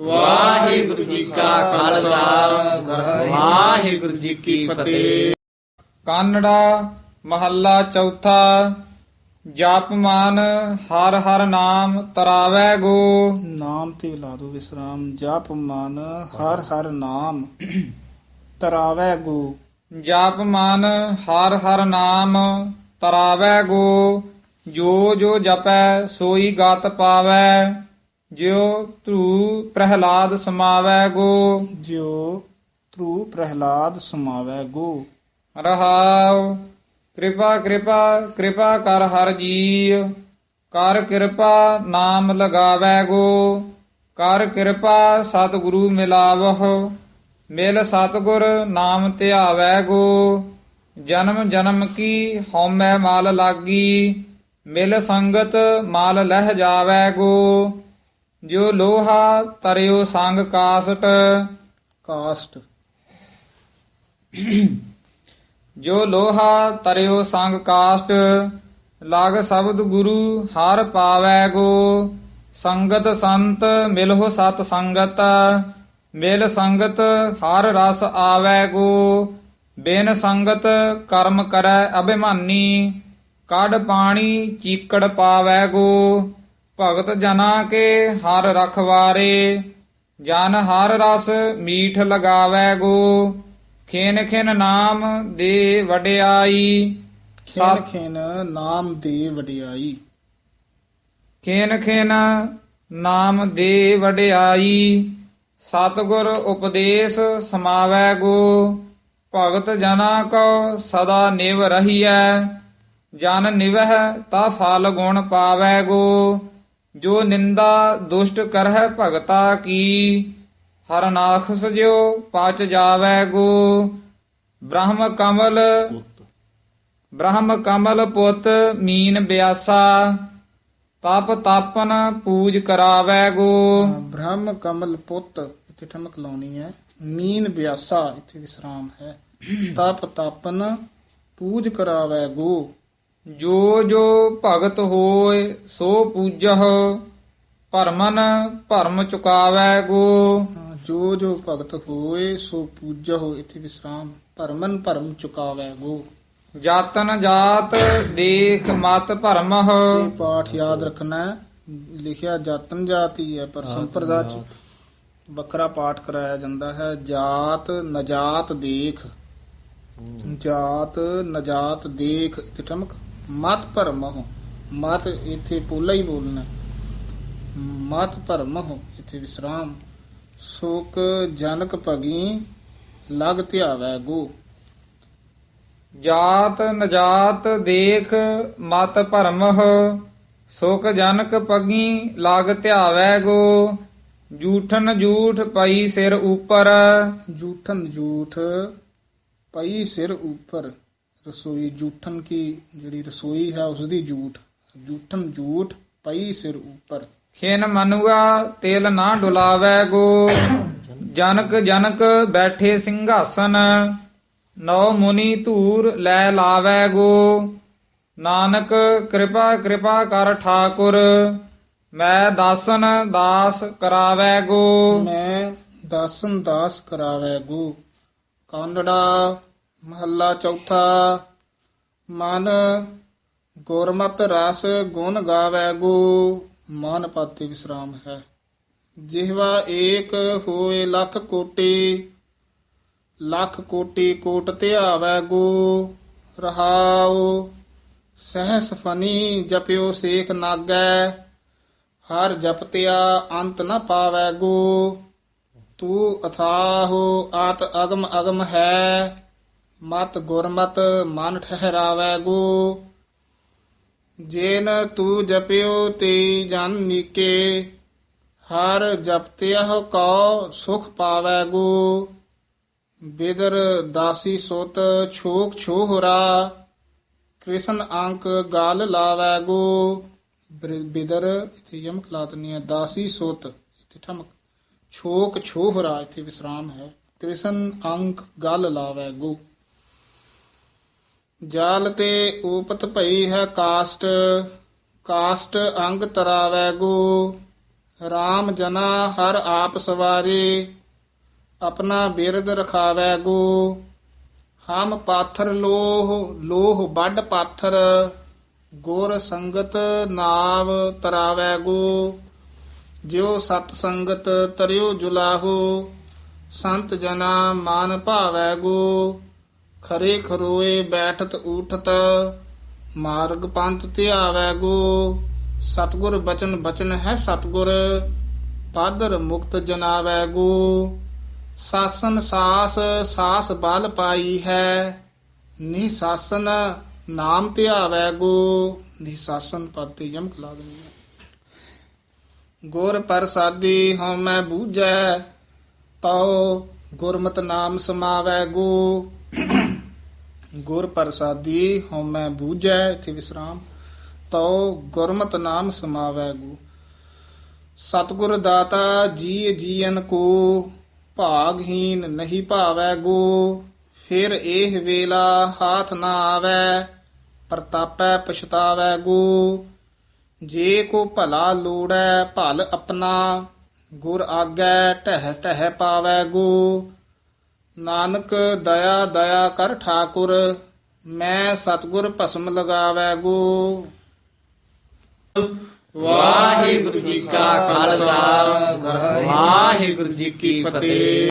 ਵਾਹਿਗੁਰੂ ਜੀ ਕਾ ਖਾਲਸਾ। ਵਾਹਿਗੁਰੂ ਜੀ ਕੀ ਫਤਿਹ। ਕਾਨੜਾ ਮਹੱਲਾ ਚੌਥਾ ਜਪ ਮਨ ਹਰ ਹਰ ਨਾਮ ਤਰਾਵੈ ਗੋ। ਨਾਮ ਤੇ ਲਾ ਦੋ ਵਿਸਰਾਮ ਜਪ ਮਨ ਹਰ ਹਰ ਨਾਮ ਤਰਾਵੈ ਗੋ। ਜਪ ਮਨ ਹਰ ਹਰ ਨਾਮ ਤਰਾਵੈ ਗੋ। ਜੋ ਜੋ ਜਪੈ ਸੋਈ ਗਤ ਪਾਵੈ। ਜਿਉ ਧਰੂ ਪ੍ਰਹਿਲਾਦ ਸਮਾਵੈ ਗੋ। ਜਿਉ ਤ੍ਰੂ ਪ੍ਰਹਿਲਾਦ ਸਮਾਵੈ ਗੋ। ਰਹਾਉ ਕਿਰਪਾ ਕਿਰਪਾ ਕਿਰਪਾ ਕਰ ਹਰ ਜੀ ਕਰ ਕਿਰਪਾ ਨਾਮ ਲਗਾਵੈ ਗੋ। ਕਰ ਕਿਰਪਾ ਸਤਿਗੁਰੂ ਮਿਲਾਵਹੁ। ਮਿਲ ਸਤਿਗੁਰ ਨਾਮ ਧਿਆਵੈ ਗੋ। ਜਨਮ ਜਨਮ ਕੀ ਹਉਮੈ ਮਾਲ ਲਾਗੀ। ਮਿਲ ਸੰਗਤ ਮਾਲ ਲਹਿ ਜਾਵੈ ਗੋ। ਜੋ ਲੋਹਾ ਤਰਿਓ ਸੰਗ ਕਾਸਟ। ਕਾਸਟ। ਜੋ ਲੋਹਾ ਤਰਿਓ ਸੰਗ ਕਾਸਟ, ਲਗ ਸ਼ਬਦ ਗੁਰੂ ਹਰ ਪਾਵੈ ਗੋ। ਸੰਗਤ ਸੰਤ ਮਿਲਹੁ ਸਤ ਸੰਗਤ, ਮਿਲ ਸੰਗਤ ਹਰ ਰਸ ਆਵੈ ਗੋ। ਬਿਨ ਸੰਗਤ ਕਰਮ ਕਰੈ ਅਭਿਮਾਨੀ, ਕੱਢ ਪਾਣੀ ਚੀਕੜ ਪਾਵੈ ਗੋ। ਭਗਤ ਜਨਾ ਕੇ ਹਰ ਰਖਵਾਰੇ ਜਨ ਹਰ ਰਸ ਮੀਠ ਲਗਾਵੈ ਗੋ। ਖੇਨ ਖੇਨ ਨਾਮ ਦੇ ਵਡਿਆਈ ਖੇਨ ਖੇਨ ਨਾਮ ਦੇ ਵਡਿਆਈ। ਖੇਨ ਖੇਨ ਨਾਮ ਦੇ ਵਡਿਆਈ ਸਤਿਗੁਰ ਉਪਦੇਸ਼ ਸਮਾਵੈ ਗੋ। ਭਗਤ ਜਨਾ ਕੋ ਸਦਾ ਨਿਵ ਰਹੀਐ ਜਨ ਨਿਵਹਿ ਤਾ ਫਲ ਗੁਣ ਪਾਵੈ ਗੋ। ਜੋ ਨਿੰਦਾ ਦੁਸ਼ਟ ਕਰਹਿ ਭਗਤਾ ਕੀ ਹਰਨਾਖ ਸਜਿਓ ਪਚ ਜਾਵੈ ਗੋ। ਬ੍ਰਹਮ ਕਮਲ ਬ੍ਰਹਮ ਕਮਲ ਪੁੱਤ ਮੀਨ ਬਿਆਸਾ ਤਪ ਤਾਪਨ ਪੂਜ ਕਰਾਵੈ ਗੋ। ਬ੍ਰਹਮ ਕਮਲ ਪੁੱਤ ਇੱਥੇ ਠਮਕ ਲਾਉਣੀ ਹੈ ਮੀਨ ਬਿਆਸਾ ਇੱਥੇ ਵਿਸਰਾਮ ਹੈ। ਤਪ ਤਾਪਨ ਪੂਜ ਕਰਾਵੈ ਗੋ। ਜੋ ਜੋ ਭਗਤ ਹੋਏ ਸੋ ਪੂਜਹ ਭਰਮਨ ਭਰਮ ਚੁਕਾਵੈ ਗੋ। ਜੋ ਜੋ ਭਗਤ ਹੋਏ ਸੋ ਪੂਜਹੁ ਇੱਥੇ ਵਿਸਰਾਮ ਭਰਮਨ ਭਰਮ ਚੁਕਾਵੈ ਗੋ। ਜਾਤਨ ਜਾਤ ਦੇਖ ਮਤ ਭਰਮਹ। ਇਹ ਪਾਠ ਯਾਦ ਰੱਖਣਾ ਹੈ। ਲਿਖਿਆ ਜਾਤਨ ਜਾਤੀ ਹੈ ਪਰ ਸੰਪਰਦਾ ਚ ਵੱਖਰਾ ਪਾਠ ਕਰਾਇਆ ਜਾਂਦਾ ਹੈ। ਜਾਤ ਨਜਾਤ ਦੇਖ। ਜਾਤ ਨਜਾਤ ਦੇਖ ਇੱਥੇ ਠਮਕ। ਮਤ ਭਰਮਹੁ ਮਤ ਇੱਥੇ ਪੋਲਾ ਹੀ ਬੋਲਣਾ। ਮਤ ਭਰਮਹੁ ਇੱਥੇ ਵਿਸਰਾਮ। ਸੋਕ ਜਨਕ ਭਗੀ ਲਗ ਧਿਆਵੈ ਗੋ। ਜਾਤ ਨਜਾਤ ਦੇਖ ਮਤ ਭਰਮਹ ਸੁਖ ਜਨਕ ਪਗੀ ਲਾਗ ਧਿਆਵੈ ਗੋ। ਜੂਠਨ ਜੂਠ ਪਈ ਸਿਰ ਉਪਰ। ਜੂਠਨ ਜੂਠ ਪਈ ਸਿਰ ਉੱਪਰ। ਰਸੋਈ ਜੂਠਨ ਕੀ ਜਿਹੜੀ ਰਸੋਈ ਹੈ ਉਸ ਦੀ ਜੂਠ। ਜੂਠਨ ਜੂਠ ਪਈ ਸਿਰ ਉੱਪਰ। ਖਿਨ ਮਨੁਆ ਤੇਲ ਨਾ ਡੁਲਾਵੈ ਗੋ। ਜਨਕ ਜਨਕ ਬੈਠੇ ਸਿੰਘਾਸਨ। ਨੌ ਮੁਨੀ ਧੂਰ ਲੈ ਲਾਵੈ ਗੋ। ਨਾਨਕ ਕਿਰਪਾ ਕਿਰਪਾ ਕਰ ਠਾਕੁਰ। ਮੈਂ ਦਾਸਨ ਦਾਸ ਕਰਾਵੈ ਗੋ। ਮੈਂ ਦਾਸਨ ਦਾਸ ਕਰਾਵੈ ਗੋ। ਕਾਂਡੜਾ ਮਹੱਲਾ ਚੌਥਾ, ਮਨ ਗੁਰਮਤ ਰਸ ਗੁਣ ਗਾਵੈ ਗੋ, ਮਨ ਪਾਤੇ ਵਿਸਰਾਮ ਹੈ। ਜਿਹਵਾ ਏਕ ਹੋਏ ਲੱਖ ਕੋਟੀ ਲੱਖ ਕੋਟੀ ਕੋਟ ਧਿਆਵੈ ਗੋ, ਰਹਾਉ ਸਹਸ ਫਨੀ ਜਪਿਓ ਸੇਖ ਨਾਗੈ, ਹਰ ਜਪਤਿਆ ਅੰਤ ਨ ਪਾਵੈ ਗੋ, ਤੂੰ ਅਥਾਹ ਆਤ ਅਗਮ ਅਗਮ ਹੈ। ਮਤ ਗੁਰਮਤ ਮਨ ਠਹਿਰਾਵੈ ਗੋ। ਜੇਨ ਤੂੰ ਜਪਿਓ ਤੇ ਜਨ ਨੀਕੇ, ਹਰ ਜਪਤਿਆ ਕੋ ਸੁਖ ਪਾਵੈ ਗੋ। ਬਿਦਰ ਦਾਸੀ ਸੁਤ ਛੋਕ ਛੋਹਰਾ, ਕ੍ਰਿਸ਼ਨ ਅੰਕ ਗਾਲ ਲਾਵੈ ਗੋ। ਬ੍ਰਿ- ਬਿਦਰ, ਇਥੇ ਯਮਕ ਲਾਤਨੀ ਹੈ, ਦਾਸੀ ਸੁਤ, ਇਥੇ ਠਮਕ, ਛੋਕ ਛੋਹਰਾ, ਇਥੇ ਵਿਸਰਾਮ ਹੈ। ਕ੍ਰਿਸ਼ਨ ਅੰਕ ਗਲ ਲਾਵੈ ਗੋ। ਜਲ ਤੇ ਊਪਤ ਭਈ ਹੈ ਕਾਸਟ ਕਾਸਟ ਅੰਗ ਤਰਾਵੈ ਗੋ। RAM ਜਨਾ ਹਰ ਆਪ ਸਵਾਰੇ, ਆਪਣਾ ਬਿਰਦ ਰਖਾਵੈ ਗੋ। ਹਮ ਪਾਥਰ ਲੋਹ ਲੋਹ ਵੱਡ ਪਾਥਰ, ਗੁਰ ਸੰਗਤ ਨਾਵ ਤਰਾਵੈ ਗੋ। ਜਿਉ ਸਤ ਸੰਗਤ ਤਰਿਓ ਜੁਲਾਹੋ, ਸੰਤ ਜਨਾ ਮਾਨ ਭਾਵੈ ਗੋ। ਖਰੇ ਖਰੋਏ ਬੈਠਤ ਊਠਤ, ਮਾਰਗ ਪੰਥ ਧਿਆਵੈ ਗੋ। ਸਤਗੁਰ ਬਚਨ ਬਚਨ ਹੈ ਸਤਗੁਰ, ਪਾਦਰ ਮੁਕਤ ਜਨਾਵੈ ਗੋ। ਸਾਸਨ ਸਾਸ ਸਾਸ ਬਲ ਪਾਈ ਹੈ। ਨਿਸ਼ਾਸਨ ਨਾਮ ਧਿਆਵੈ ਗੋ। ਨਿਸ਼ਾਸਨ ਪਦ ਤੇ ਯਮਕ ਗੁਰ ਪ੍ਰਸਾਦੀ ਹਉਮੈ ਬੂਝੈ, ਤਉ ਗੁਰਮਤ ਨਾਮ ਸਮਾਵੈ ਗੋ। ਗੁਰ ਪ੍ਰਸਾਦੀ ਹਉਮੈ ਬੂਝੈ, ਇਥੇ ਵਿਸਰਾਮ। ਤਉ ਗੁਰਮਤ ਨਾਮ ਸਮਾਵੈ ਗੋ। ਸਤਿਗੁਰ ਦਾਤਾ ਜੀ ਜੀਵਨ ਕੋ, ਭਾਗਹੀਨ ਨਹੀਂ ਭਾਵੈ ਗੋ। ਫਿਰ ਇਹ ਵੇਲਾ ਹਾਥ ਨਾ ਆਵੈ, ਪ੍ਰਤਾਪੈ ਪਛਤਾਵੈ ਗੋ। ਜੇ ਕੋ ਭਲਾ ਲੋੜੈ, ਭਲ ਆਪਣਾ। ਗੁਰ ਆਗੈ ਟਹਿ ਟਹਿ ਪਾਵੈ ਗੋ। ਨਾਨਕ ਦਇਆ ਦਇਆ ਕਰ ਠਾਕੁਰ, ਮੈਂ ਸਤਗੁਰ ਭਸਮ ਲਗਾਵੈ ਗੋ। ਵਾਹਿਗੁਰੂ ਜੀ ਕਾ ਖਾਲਸਾ, ਵਾਹਿਗੁਰੂ ਜੀ ਕੀ ਫਤਿਹ।